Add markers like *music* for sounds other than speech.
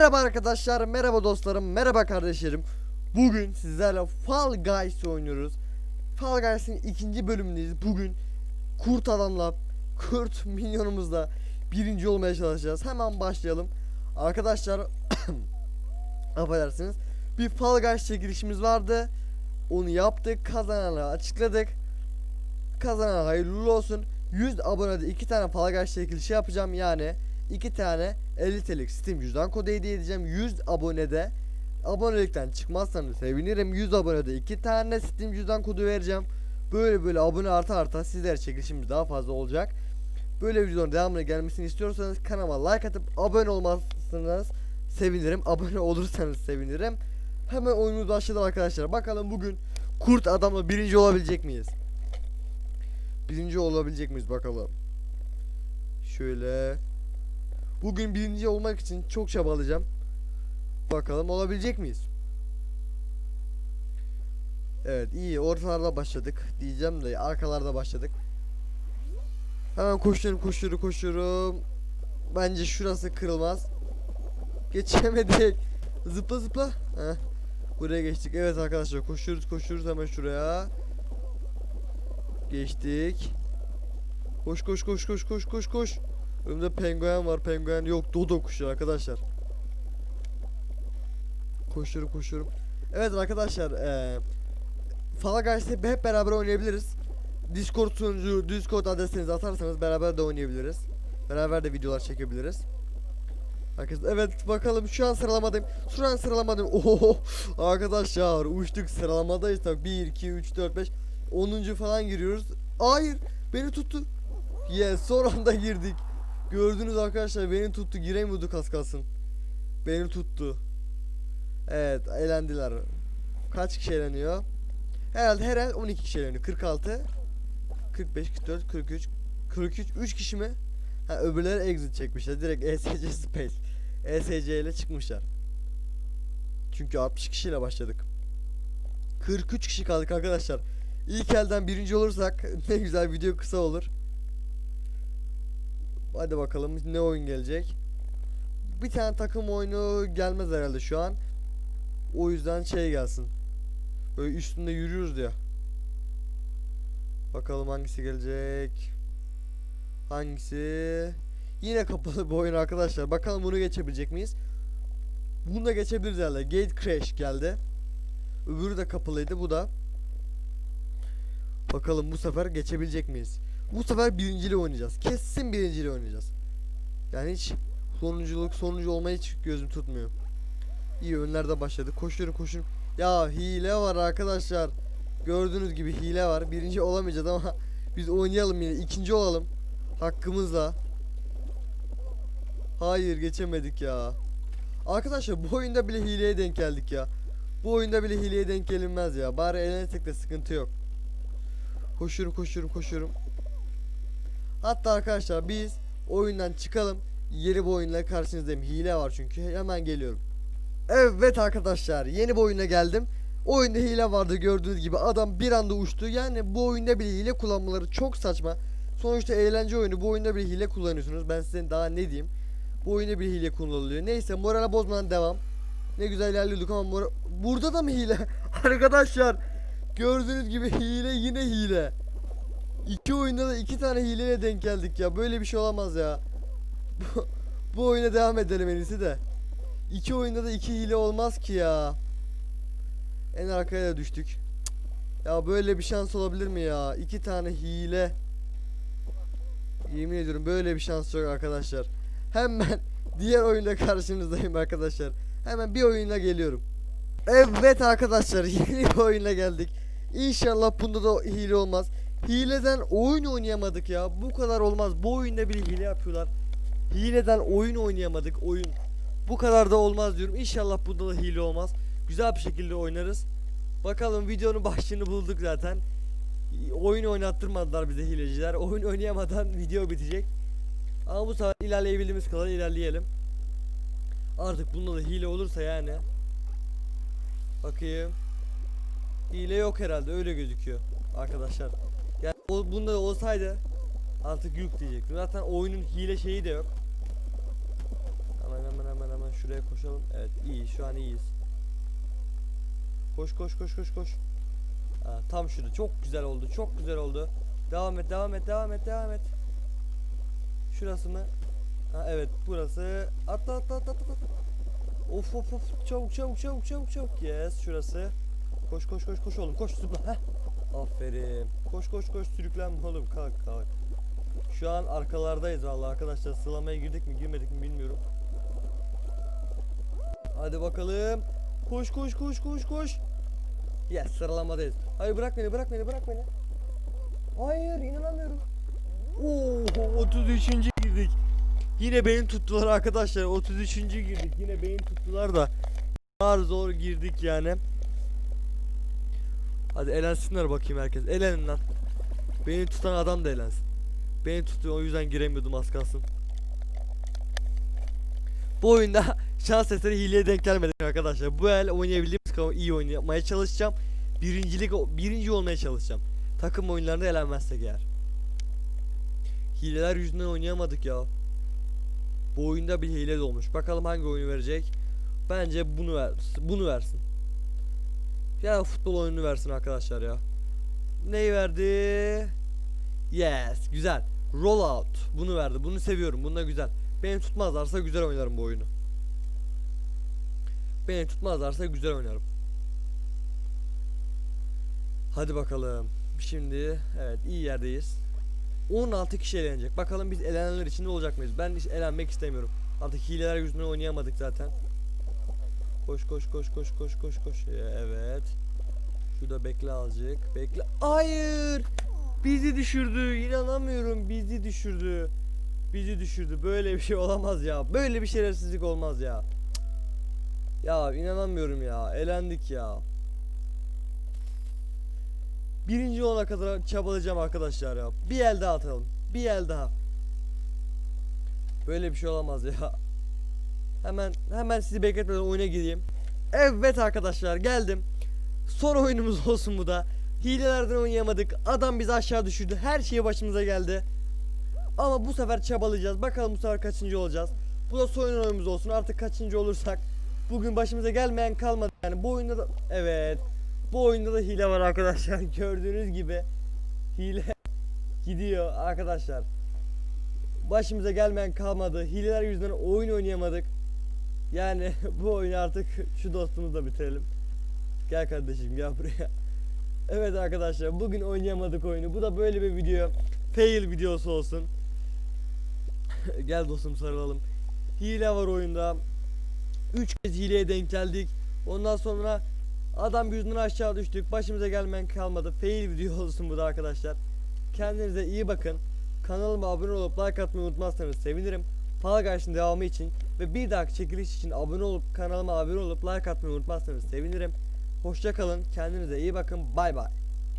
Merhaba arkadaşlar, merhaba dostlarım, merhaba kardeşlerim. Bugün sizlerle Fall Guys oynuyoruz. Fall Guys'in ikinci bölümündeyiz. Bugün kurt adamla, kurt *laughs* minyonumuzla birinci olmaya çalışacağız. Hemen başlayalım. Arkadaşlar, *coughs* affedersiniz. Bir Fall Guys çekilişimiz vardı. Onu yaptık, kazananı açıkladık. Kazanan hayırlı olsun. 100 abonede iki tane Fall Guys çekilişi yapacağım yani. İki tane 50 TL'lik Steam cüzdan kodu hediye edeceğim. 100 abonede abonelikten çıkmazsanız sevinirim. 100 abonede iki tane Steam cüzdan kodu vereceğim. Böyle böyle abone arta arta sizler çekilişimiz daha fazla olacak. Böyle videoların devamına gelmesini istiyorsanız kanalıma like atıp abone olmazsanız sevinirim. Abone olursanız sevinirim. Hemen oyunumuz başladı arkadaşlar. Bakalım bugün kurt adamla birinci olabilecek miyiz? Birinci olabilecek miyiz bakalım. Şöyle. Bugün birinci olmak için çok çabalayacağım. Bakalım olabilecek miyiz? Evet iyi ortalarda başladık diyeceğim de arkalarda başladık. Hemen koşuyorum koşuyorum koşuyorum. Bence şurası kırılmaz. Geçemedik. Zıpla zıpla. Heh. Buraya geçtik. Evet arkadaşlar koşuyoruz koşuyoruz hemen şuraya. Geçtik. Koş koş koş koş koş koş koş. Önümde penguen var. Penguen yok. Dodo kuşu arkadaşlar. Koşuyorum koşuyorum. Evet arkadaşlar eee Fall Guys'ı hep beraber oynayabiliriz. Discord sunucu, Discord adresinizi atarsanız beraber de oynayabiliriz. Beraber de videolar çekebiliriz. Herkes evet bakalım şu an sıralamadayım. Şu an sıralamadayım. *laughs* Oho arkadaşlar uçtuk sıralamadayız tabii. 1 2 3 4 5 10. falan giriyoruz. Hayır beni tuttu. Yes son anda girdik. Gördünüz arkadaşlar beni tuttu giremiyorduk az kalsın. Beni tuttu. Evet eğlendiler. Kaç kişi eğleniyor? Herhalde her el 12 kişi eğleniyor. 46 45 44 43 43 3 kişi mi? Ha öbürleri exit çekmişler. Direkt ESC space. ESC ile çıkmışlar. Çünkü 60 kişiyle başladık. 43 kişi kaldık arkadaşlar. İlk elden birinci olursak *laughs* ne güzel video kısa olur. Hadi bakalım ne oyun gelecek. Bir tane takım oyunu gelmez herhalde şu an. O yüzden şey gelsin. Böyle üstünde yürüyoruz ya. Bakalım hangisi gelecek. Hangisi? Yine kapalı bir oyun arkadaşlar. Bakalım bunu geçebilecek miyiz? Bunu da geçebiliriz herhalde. Gate Crash geldi. Öbürü de kapalıydı. Bu da. Bakalım bu sefer geçebilecek miyiz? Bu sefer birincili oynayacağız. Kesin birincili oynayacağız. Yani hiç sonunculuk sonuncu olmayı hiç gözüm tutmuyor. İyi önlerde başladı. Koşuyorum koşuyorum. Ya hile var arkadaşlar. Gördüğünüz gibi hile var. Birinci olamayacağız ama *laughs* biz oynayalım yine. ikinci olalım. Hakkımızla. Hayır geçemedik ya. Arkadaşlar bu oyunda bile hileye denk geldik ya. Bu oyunda bile hileye denk gelinmez ya. Bari eğlensek de sıkıntı yok. Koşuyorum koşuyorum koşuyorum. Hatta arkadaşlar biz oyundan çıkalım. Yeni bir oyunla karşınızdayım. Hile var çünkü. Hemen geliyorum. Evet arkadaşlar yeni bir oyuna geldim. Oyunda hile vardı gördüğünüz gibi adam bir anda uçtu. Yani bu oyunda bile hile kullanmaları çok saçma. Sonuçta eğlence oyunu bu oyunda bile hile kullanıyorsunuz. Ben size daha ne diyeyim. Bu oyunda bile hile kullanılıyor. Neyse morale bozmadan devam. Ne güzel ilerliyorduk ama mora- burada da mı hile? *laughs* Arkadaşlar gördüğünüz gibi hile yine hile. İki oyunda da iki tane hileye denk geldik ya. Böyle bir şey olamaz ya. Bu, bu oyuna devam edelim en iyisi de. İki oyunda da iki hile olmaz ki ya. En arkaya da düştük. Ya böyle bir şans olabilir mi ya? İki tane hile. Yemin ediyorum böyle bir şans yok arkadaşlar. Hemen *laughs* diğer oyunda karşınızdayım arkadaşlar. Hemen bir oyunla geliyorum. Evet arkadaşlar *laughs* yeni bir oyunla geldik. İnşallah bunda da hile olmaz. Hileden oyun oynayamadık ya. Bu kadar olmaz. Bu oyunda bile hile yapıyorlar. Hileden oyun oynayamadık. Oyun. Bu kadar da olmaz diyorum. İnşallah bunda da hile olmaz. Güzel bir şekilde oynarız. Bakalım videonun başlığını bulduk zaten. Oyun oynattırmadılar bize hileciler. Oyun oynayamadan *laughs* video bitecek. Ama bu sefer ilerleyebildiğimiz kadar ilerleyelim. Artık bunda da hile olursa yani. Bakayım. Hile yok herhalde öyle gözüküyor arkadaşlar. Yani o, bunda da olsaydı artık yük diyecektim. Zaten oyunun hile şeyi de yok. Hemen hemen hemen hemen şuraya koşalım. Evet iyi şu an iyiyiz. Koş koş koş koş koş. Ha, tam şurada çok güzel oldu çok güzel oldu. Devam et devam et devam et devam et. Şurası mı? Ha, evet burası. Atla atla atla. atla. Of of of çabuk çabuk çabuk çabuk çabuk. Yes şurası. Koş koş koş koş oğlum koş zıpla. Heh. Aferin. Koş koş koş sürüklenme oğlum kalk kalk. Şu an arkalardayız vallahi arkadaşlar. Sılamaya girdik mi girmedik mi bilmiyorum. Hadi bakalım. Koş koş koş koş koş. Yes sıralamadayız. Hayır bırak beni bırak beni bırak beni. Hayır inanamıyorum. Oo 33. girdik. Yine beni tuttular arkadaşlar. 33. girdik. Yine beni tuttular da. Zor zor girdik yani. Hadi elensinler bakayım herkes. Elenin lan. Beni tutan adam da elensin. Beni tutuyor o yüzden giremiyordum az kalsın. Bu oyunda *laughs* şans eseri hileye denk gelmedik arkadaşlar. Bu el oynayabildiğimiz kadar iyi oynamaya çalışacağım. Birincilik birinci olmaya çalışacağım. Takım oyunlarında elenmezsek eğer. Hileler yüzünden oynayamadık ya. Bu oyunda bir hile de olmuş. Bakalım hangi oyunu verecek. Bence bunu ver, bunu versin. Ya futbol oyununu versin arkadaşlar ya. Neyi verdi? Yes, güzel. Rollout. Bunu verdi. Bunu seviyorum. Bunu da güzel. Beni tutmazlarsa güzel oynarım bu oyunu. Beni tutmazlarsa güzel oynarım. Hadi bakalım. Şimdi evet iyi yerdeyiz. 16 kişi elenecek. Bakalım biz elenenler içinde olacak mıyız? Ben hiç elenmek istemiyorum. Artık hileler yüzünden oynayamadık zaten. Koş koş koş koş koş koş koş. Evet. Şurada bekle azıcık. Bekle. Hayır. Bizi düşürdü. İnanamıyorum. Bizi düşürdü. Bizi düşürdü. Böyle bir şey olamaz ya. Böyle bir şerefsizlik olmaz ya. Ya inanamıyorum ya. Elendik ya. Birinci olana kadar çabalayacağım arkadaşlar ya. Bir el daha atalım. Bir el daha. Böyle bir şey olamaz ya. Hemen hemen sizi bekletmeden oyuna gireyim. Evet arkadaşlar geldim. Son oyunumuz *laughs* olsun bu da. Hilelerden oynayamadık. Adam bizi aşağı düşürdü. Her şey başımıza geldi. Ama bu sefer çabalayacağız. Bakalım bu sefer kaçıncı olacağız. Bu da son oyunumuz olsun. Artık kaçıncı olursak. Bugün başımıza gelmeyen kalmadı. Yani bu oyunda da evet. Bu oyunda da hile var arkadaşlar. *laughs* Gördüğünüz gibi hile *laughs* gidiyor arkadaşlar. Başımıza gelmeyen kalmadı. Hileler yüzünden oyun oynayamadık. Yani *laughs* bu oyunu artık şu dostumuzu da bitirelim. Gel kardeşim gel buraya. *laughs* Evet arkadaşlar bugün oynayamadık oyunu. Bu da böyle bir video. Fail videosu olsun. *laughs* gel dostum sarılalım. Hile var oyunda. 3 kez hileye denk geldik. Ondan sonra adam yüzünden aşağı düştük. Başımıza gelmeyen kalmadı. Fail video olsun bu da arkadaşlar. Kendinize iyi bakın. Kanalıma abone olup like atmayı unutmazsanız sevinirim. Fall Guys'ın devamı için ve bir dahaki çekiliş için abone olup kanalıma abone olup like atmayı unutmazsanız sevinirim. Hoşça kalın. Kendinize iyi bakın. Bay bay.